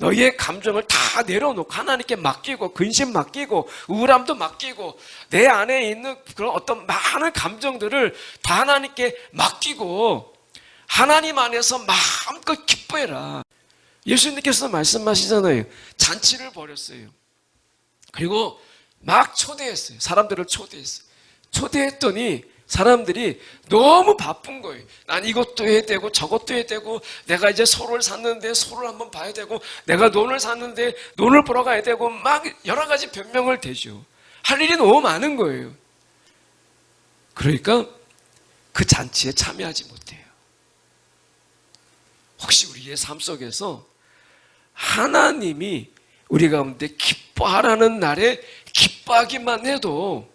너희의 감정을 다 내려놓고 하나님께 맡기고 근심 맡기고 우울함도 맡기고 내 안에 있는 그런 어떤 많은 감정들을 다 하나님께 맡기고 하나님 안에서 마음껏 기뻐해라. 예수님께서 말씀하시잖아요. 잔치를 벌였어요. 그리고 막 초대했어요. 사람들을 초대했어요. 초대했더니 사람들이 너무 바쁜 거예요. 난 이것도 해야 되고 저것도 해야 되고 내가 이제 소를 샀는데 소를 한번 봐야 되고 내가 논을 샀는데 논을 보러 가야 되고 막 여러 가지 변명을 대죠. 할 일이 너무 많은 거예요. 그러니까 그 잔치에 참여하지 못해요. 혹시 우리의 삶 속에서 하나님이 우리 가운데 기뻐하라는 날에 기뻐하기만 해도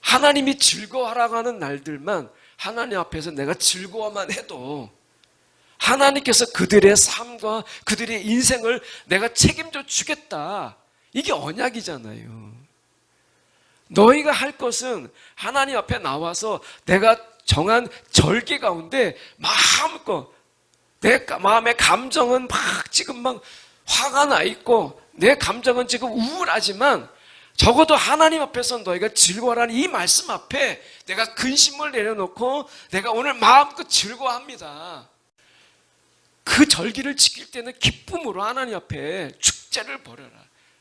하나님이 즐거워하라고 하는 날들만 하나님 앞에서 내가 즐거워만 해도 하나님께서 그들의 삶과 그들의 인생을 내가 책임져 주겠다. 이게 언약이잖아요. 너희가 할 것은 하나님 앞에 나와서 내가 정한 절기 가운데 마음껏 내 마음의 감정은 막 지금 막 화가 나 있고 내 감정은 지금 우울하지만 적어도 하나님 앞에서 너희가 즐거워라는 이 말씀 앞에 내가 근심을 내려놓고 내가 오늘 마음껏 즐거워합니다. 그 절기를 지킬 때는 기쁨으로 하나님 앞에 축제를 벌여라.